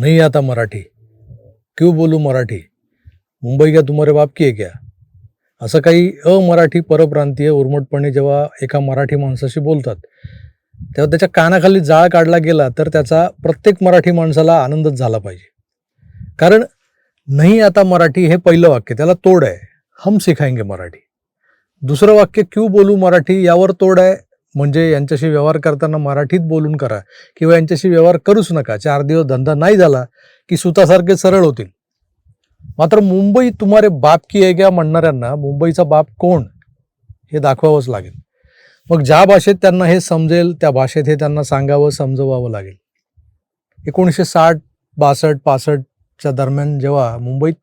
नहीं आता मराठी. क्यों बोलू मराठी? मुंबई क्या तुम्हारे बाप की आहे क्या? असं काही अमराठी परप्रांतीय उर्मटपणे जेव्हा एका मराठी माणसाशी बोलतात तेव्हा त्याच्या कानाखाली जाळ काढला गेला तर त्याचा प्रत्येक मराठी माणसाला आनंदच झाला पाहिजे. कारण नाही आता मराठी हे पहिलं वाक्य त्याला तोड आहे. हम सिखाएंगे मराठी. दुसरं वाक्य क्यू बोलू मराठी यावर तोड आहे. म्हणजे यांच्याशी व्यवहार करताना मराठीत बोलून करा किंवा यांच्याशी व्यवहार करूच नका. चार दिवस धंदा नाही झाला की सुतासारखे सरळ होतील. मात्र मुंबई तुम्हारे बाप की आहे का म्हणणाऱ्यांना मुंबईचा बाप कोण हे दाखवावंच लागेल. मग ज्या भाषेत त्यांना हे समजेल त्या भाषेत हे त्यांना सांगावं समजवावं लागेल. एकोणीसशे साठ बासष्ट पासष्टच्या दरम्यान जेव्हा मुंबईत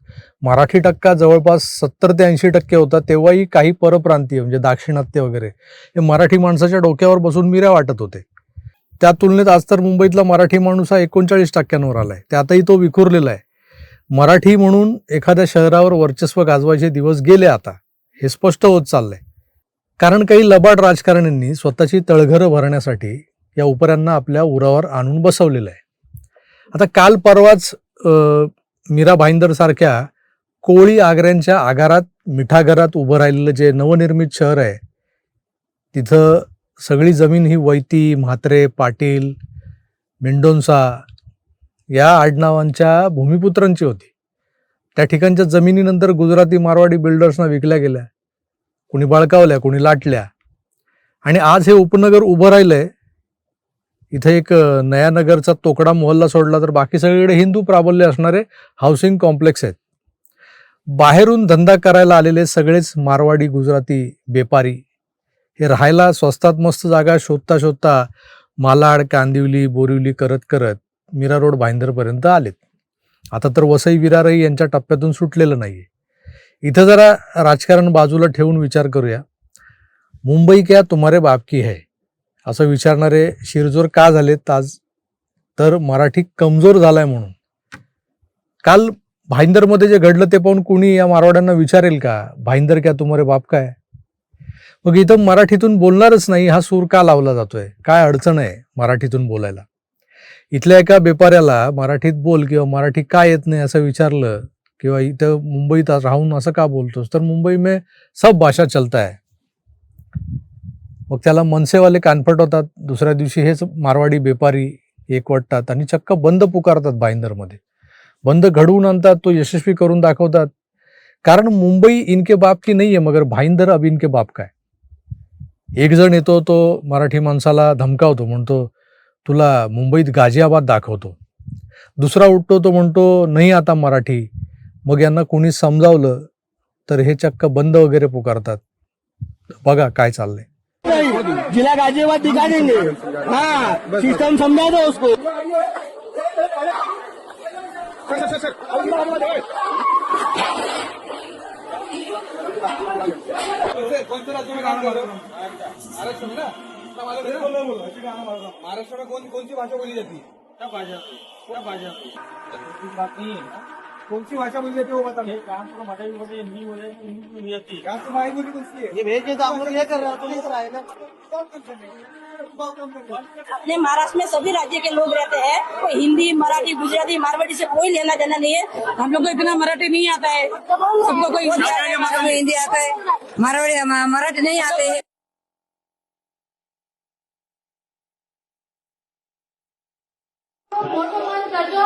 मराठी टक्का जवळपास सत्तर ते ऐंशी टक्के होता तेव्हाही काही परप्रांतीय म्हणजे दाक्षिणात्य वगैरे हे मराठी माणसाच्या डोक्यावर बसून मिऱ्या वाटत होते. त्या तुलनेत आज तर मुंबईतला मराठी माणूस हा एकोणचाळीस टक्क्यांवर आलाय. त्यातही तो विखुरलेला आहे. मराठी म्हणून एखाद्या शहरावर वर्चस्व गाजवायचे दिवस गेले आता हे स्पष्ट होत चाललंय. कारण काही लबाड राजकारण्यांनी स्वतःची तळघरं भरण्यासाठी या उपऱ्यांना आपल्या उरावर आणून बसवलेलं आहे. आता काल परवाच मीरा भाईंदर सारख्या कोळी आग्र्यांच्या आगारात मिठागरात उभं राहिलेलं जे नवनिर्मित शहर आहे तिथं सगळी जमीन ही वैती म्हात्रे पाटील मेंडोन्सा या आडनावांच्या भूमिपुत्रांची होती. त्या ठिकाणच्या जमिनीनंतर गुजराती मारवाडी बिल्डर्सना विकल्या गेल्या कुणी बळकावल्या कुणी लाटल्या. आणि आज हे उपनगर उभं राहिलंय इथं एक नयानगरचा तोकडा मोहल्ला सोडला तर बाकी सगळीकडे हिंदू प्राबल्य असणारे हाऊसिंग कॉम्प्लेक्स आहेत. बाहेरून धंदा करायला आलेले सगळेच मारवाडी गुजराती बेपारी. हे राहायला स्वस्तात मस्त जागा शोधता शोधता मालाड कांदिवली बोरिवली करत करत मीरा रोड भाईंदरपर्यंत आलेत. आता तर वसई विरारही यांच्या टप्प्यातून सुटलेलं नाहीये. इथं जरा राजकारण बाजूला ठेवून विचार करूया. मुंबई क्या तुम्हारे बाप की है? असं विचारणारे शिरजोर का झालेत आज? तर मराठी कमजोर झालाय म्हणून. काल भाईंदरमध्ये जे घडलं ते पाहून कुणी या मारवाड्यांना विचारेल का? भाईंदर क्या तुम्हारे बाप काय मग इथं मराठीतून बोलणारच नाही हा सूर का लावला जातोय? काय अडचण आहे मराठीतून बोलायला? इथल्या एका बेपाऱ्याला मराठीत बोल किंवा मराठी का येत नाही असं विचारलं किंवा इथं मुंबईत राहून असं का बोलतोस? तर मुंबई में सब भाषा चलता है। मग त्याला मनसेवाले कानफट होतात दुसऱ्या दिवशी हेच मारवाडी बेपारी एकवटतात आणि चक्क बंद पुकारतात भाईंदरमध्ये. बंद घडवून आणतात तो यशस्वी करून दाखवतात. कारण मुंबई इनके बाप की नाही आहे मगर भाईंदर अब इनके बाप काय? एक जण येतो तो मराठी माणसाला धमकावतो म्हणतो तुला मुंबईत गाझियाबाद दाखवतो. दुसरा उठतो तो म्हणतो नाही आता मराठी. मग यांना कोणी समजावलं तर हे चक्क बंद वगैरे पुकारतात. बघा काय चाललंय. जिला गाजियाबाद दिखा देंगे हाँ सिस्टम समझा दो उसको. काम करतो महाराष्ट्र ना महाराष्ट्र में कौन कौन सी भाषा बोली जाती है क्या भाषा क्या भाषा बात नहीं है कौन सी भाषा. बोली जाती है वो बता मराठी बोले हिंदी बोले जाती है बोली कौन सी है ये भेज के तो हम लोग ये कर रहे हैं तो ना. अपने महाराष्ट्र में सभी राज्य के लोग रहते हैं। कोई हिंदी मराठी गुजराती मारवाड़ी से कोई लेना देना नहीं है। हम लोग को इतना मराठी नहीं आता है। सबको कोई हिंदी आता है मारवाड़ी मराठी नहीं आते है। करजो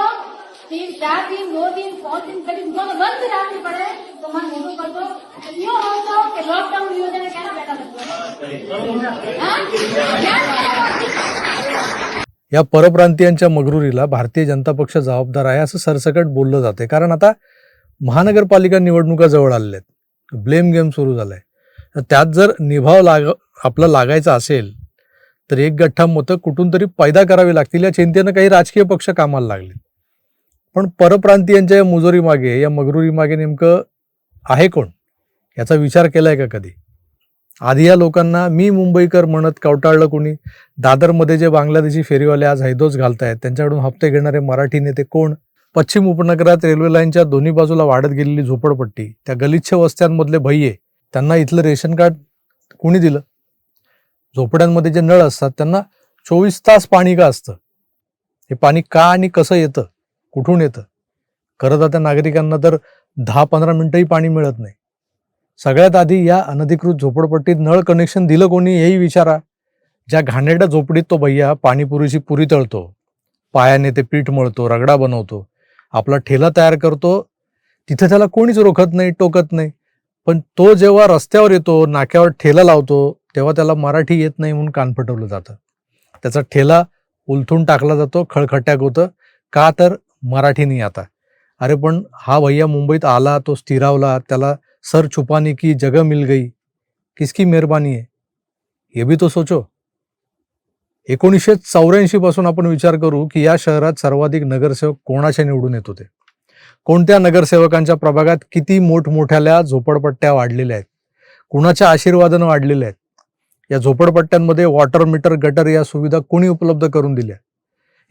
तीन चार दिन दो दिन पांच दिन कधी दोन बंद राहते पडे तो मन नहीं कर दो यो होतो कि लॉकडाउन योजना क्या ना बैठा हो। या परप्रांतीयांच्या मगरुरीला भारतीय जनता पक्ष जबाबदार आहे असं सरसकट बोललं जाते कारण आता महानगरपालिका निवडणुका जवळ आलेल्या आहेत. ब्लेम गेम सुरू झालाय. तर त्यात जर निभाव लाग आपला लागायचा असेल तर एक गठ्ठा मतं कुठून तरी पैदा करावी लागतील या चिंतेनं काही राजकीय पक्ष कामाला लागले पण परप्रांतीयांच्या या मुजोरी मागे या मगरुरी मागे नेमकं आहे कोण? याचा विचार केलाय का कधी? आधी या लोकांना मी मुंबईकर म्हणत कवटाळलं कोणी? दादरमध्ये जे बांगलादेशी फेरीवाले आज हैदोस घालतायत त्यांच्याकडून हप्ते घेणारे मराठी नेते कोण? पश्चिम उपनगरात रेल्वे लाईनच्या दोन्ही बाजूला वाढत गेलेली झोपडपट्टी त्या गलिच्छ वस्त्यांमधले भैये त्यांना इथलं रेशन कार्ड कोणी दिलं? झोपड्यांमध्ये जे नळ असतात त्यांना चोवीस तास पाणी का असतं? हे पाणी का आणि कसं येतं? कुठून येतं? करदात्या नागरिकांना तर दहा पंधरा मिनिटंही पाणी मिळत नाही. सगळ्यात आधी या अनधिकृत झोपडपट्टीत नळ कनेक्शन दिलं कोणी हेही विचारा. ज्या घाणेरड्या झोपडीत तो भैया पाणीपुरीची पुरी तळतो. पायाने ते पीठ मळतो रगडा बनवतो. आपला ठेला तयार करतो. तिथे त्याला कोणीच रोखत नाही टोकत नाही. पण तो जेव्हा रस्त्यावर येतो नाक्यावर ठेला लावतो तेव्हा त्याला मराठी येत नाही म्हणून कान फटवलं जातं. त्याचा ठेला उलथून टाकला जातो खळखट्याक होतं का तर मराठीने आता. अरे पण हा भैया मुंबईत आला तो स्थिरावला त्याला सर छुपाने की जगह मिल गई किसकी मेहरबानी आहे हे भी तो सोचो. एकोणीसशे चौऱ्याऐंशी पासून आपण विचार करू की या शहरात सर्वाधिक नगरसेवक कोणाच्या निवडून येत होते? कोणत्या नगरसेवकांच्या प्रभागात किती मोठमोठ्याल्या झोपडपट्ट्या वाढलेल्या आहेत? कुणाच्या आशीर्वादानं वाढलेल्या आहेत? या झोपडपट्ट्यांमध्ये वॉटर मीटर गटर या सुविधा कोणी उपलब्ध करून दिल्या?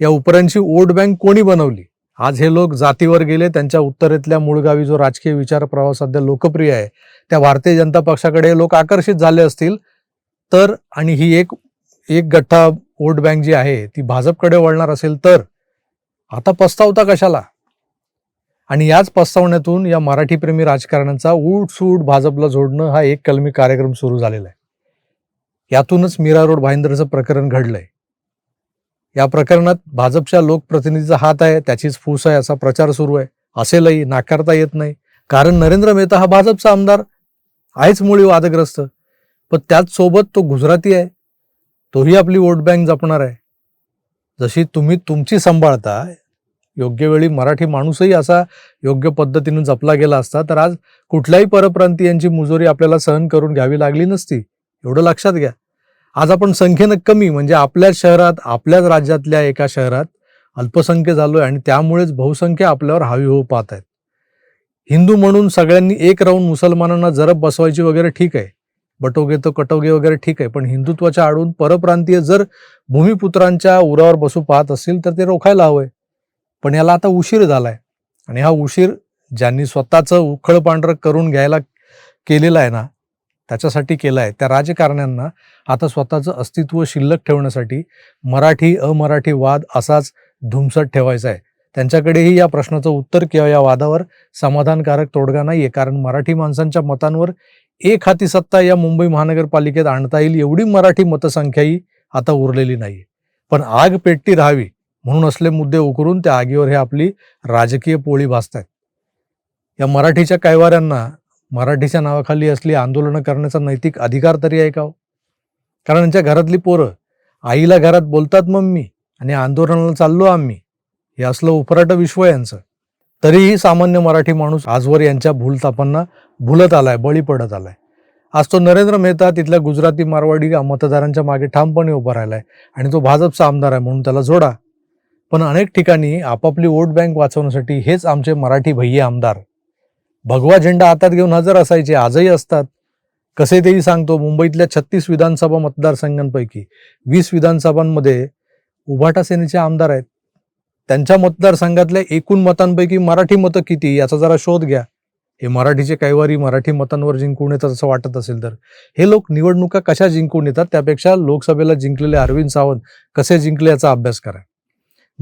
या उपऱ्यांची वोट बँक कोणी बनवली? आज हे लोक जातीवर गेले त्यांच्या उत्तरेतल्या मूळगावी जो राजकीय विचार प्रवाह सध्या लोकप्रिय आहे त्या भारतीय जनता पक्षाकडे लोक आकर्षित झाले असतील. तर आणि ही एक एक गठ्ठा वोट बँक जी आहे ती भाजपकडे वळणार असेल तर आता पस्तावता कशाला? आणि याच पस्तावण्यातून या मराठीप्रेमी राजकारण्यांचा ऊट सूट भाजपला जोडणं हा एक कलमी कार्यक्रम सुरू झालेला आहे. यातूनच मीरा रोड भाईंदरचं प्रकरण घडलंय. या प्रकरणात भाजपच्या लोकप्रतिनिधीचा हात आहे त्याचीच फूस आहे असा प्रचार सुरू आहे. असेलही नाकारता येत नाही. कारण नरेंद्र मेहता हा भाजपचा आमदार आहेच मुळी वादग्रस्त. पण त्याच सोबत तो गुजराती आहे. तोही आपली वोट बँक जपणार आहे. जशी तुम्ही तुमची सांभाळता योग्य वेळी मराठी माणूसही असा योग्य पद्धतीने जपला गेला असता तर आज कुठल्याही परप्रांतीयांची मुजोरी आपल्याला सहन करून घ्यावी लागली नसती. एवढं लक्षात घ्या. आज आपण संख्येनं कमी म्हणजे आपल्याच शहरात आपल्याच राज्यातल्या एका शहरात अल्पसंख्य झालोय आणि त्यामुळेच बहुसंख्य आपल्यावर हावी होऊ पाहत आहेत. हिंदू म्हणून सगळ्यांनी एक राहून मुसलमानांना जरब बसवायची वगैरे ठीक आहे बटोगे तो कटोगे वगैरे ठीक आहे पण हिंदुत्वाच्या आडून परप्रांतीय जर भूमिपुत्रांच्या उरावर बसू पाहत असतील तर ते रोखायला हवंय. पण याला आता उशीर झालाय आणि हा उशीर ज्यांनी स्वतःचं उखळ पांढरं करून घ्यायला केलेला आहे ना त्याच्यासाठी केला आहे त्या राजकारण्यांना आता स्वतःचं अस्तित्व शिल्लक ठेवण्यासाठी मराठी अमराठी वाद असाच धुमसट ठेवायचा आहे. त्यांच्याकडेही या प्रश्नाचं उत्तर किंवा या वादावर समाधानकारक तोडगा नाही आहे कारण मराठी माणसांच्या मतांवर एक हाती सत्ता या मुंबई महानगरपालिकेत आणता येईल एवढी मराठी मतसंख्याही आता उरलेली नाही पण आग पेटती राहावी म्हणून असले मुद्दे उकरून त्या आगीवर हे आपली राजकीय पोळी भासतायत. या मराठीच्या कैवाऱ्यांना मराठीच्या नावाखाली असली आंदोलनं करण्याचा नैतिक अधिकार तरी आहे का हो? कारण यांच्या घरातली पोरं आईला घरात बोलतात मम्मी आणि आंदोलनाला चाललो आम्ही. हे असलं उपराटं विश्व यांचं. तरीही सामान्य मराठी माणूस आजवर यांच्या भूलतापांना भुलत आलाय बळी पडत आलाय. आज तो नरेंद्र मेहता तिथल्या गुजराती मारवाडी मतदारांच्या मागे ठामपणे उभा राहिलाय आणि तो भाजपचा आमदार आहे म्हणून त्याला जोडा. पण अनेक ठिकाणी आपापली वोट बँक वाचवण्यासाठी हेच आमचे मराठी भैये आमदार. भगवा झेंडा हातात घेऊन हजर असायचे आजही असतात. कसे तेही सांगतो मुंबईतल्या छत्तीस विधानसभा मतदारसंघांपैकी वीस विधानसभांमध्ये उभाटा सेनेचे आमदार आहेत. त्यांच्या मतदारसंघातल्या एकूण मतांपैकी मराठी मतं किती याचा जरा शोध घ्या. हे मराठीचे कैवारी मराठी मतांवर जिंकून येतात असं वाटत असेल तर. हे लोक निवडणुका कशा जिंकून येतात त्यापेक्षा लोकसभेला जिंकलेले अरविंद सावंत कसे जिंकले याचा अभ्यास करा.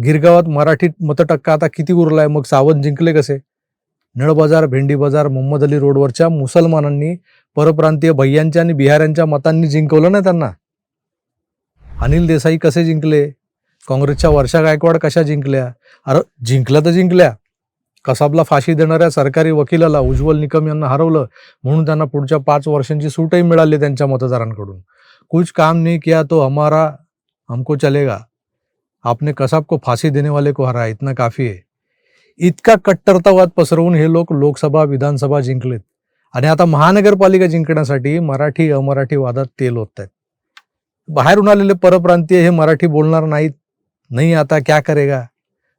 गिरगावात मराठी मतटक्का आता किती उरलाय मग सावंत जिंकले कसे? नळ बाजार भेंडी बाजार मोहम्मद अली रोडवरच्या मुसलमानांनी परप्रांतीय भैयांच्या आणि बिहाऱ्यांच्या मतांनी जिंकवलं ना त्यांना? अनिल देसाई कसे जिंकले? काँग्रेसच्या वर्षा गायकवाड कशा जिंकल्या? अरे जिंकल्या तर जिंकल्या. कसाबला फाशी देणाऱ्या सरकारी वकिलाला उज्ज्वल निकम यांना हरवलं म्हणून त्यांना पुढच्या पाच वर्षांची सूटही मिळाली त्यांच्या मतदारांकडून. कुछ काम नहीं किया तो हमारा हमको चलेगा. आपने कसाब को फाशी देने वाले को हरा इतना काफी है. इतका कट्टरतावाद पसरवून हे लोक लोकसभा विधानसभा जिंकलेत. आणि आता महानगरपालिका जिंकण्यासाठी मराठी अमराठी वादात तेल होत आहेत बाहेरून आलेले परप्रांतीय हे मराठी बोलणार नाहीत. नाही आता क्या करेगा?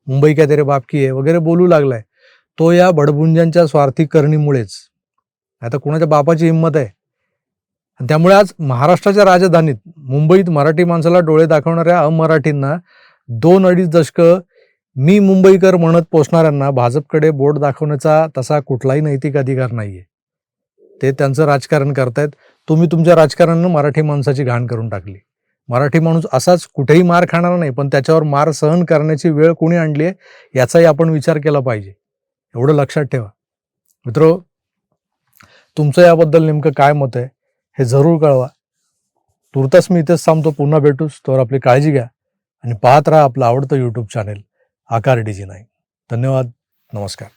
मुंबई क्या तेरे बापकी आहे वगैरे बोलू लागलाय. तो या बडबुंजांच्या स्वार्थी करणीमुळेच आता कुणाच्या बापाची हिंमत आहे? आणि त्यामुळे आज महाराष्ट्राच्या राजधानीत मुंबईत मराठी माणसाला डोळे दाखवणाऱ्या अमराठींना दोन अडीच दशकं मी मुंबईकर म्हणत पोचणाऱ्यांना भाजपकडे बोट दाखवण्याचा तसा कुठलाही नैतिक अधिकार नाहीये. ते त्यांचं राजकारण करतायत. तुम्ही तुमच्या राजकारणानं मराठी माणसाची घाण करून टाकली. मराठी माणूस असाच कुठेही मार खाणार नाही पण त्याच्यावर मार सहन करण्याची वेळ कोणी आणली आहे याचाही आपण विचार केला पाहिजे. एवढं लक्षात ठेवा. मित्र तुमचं याबद्दल नेमकं काय मत आहे हे जरूर कळवा. तुर्तास मी इथेच थांबतो. पुन्हा भेटूच तर आपली काळजी घ्या. आणि पाहत राहा आपलं आवडतं YouTube channel आकार डीजी नाही धन्यवाद नमस्कार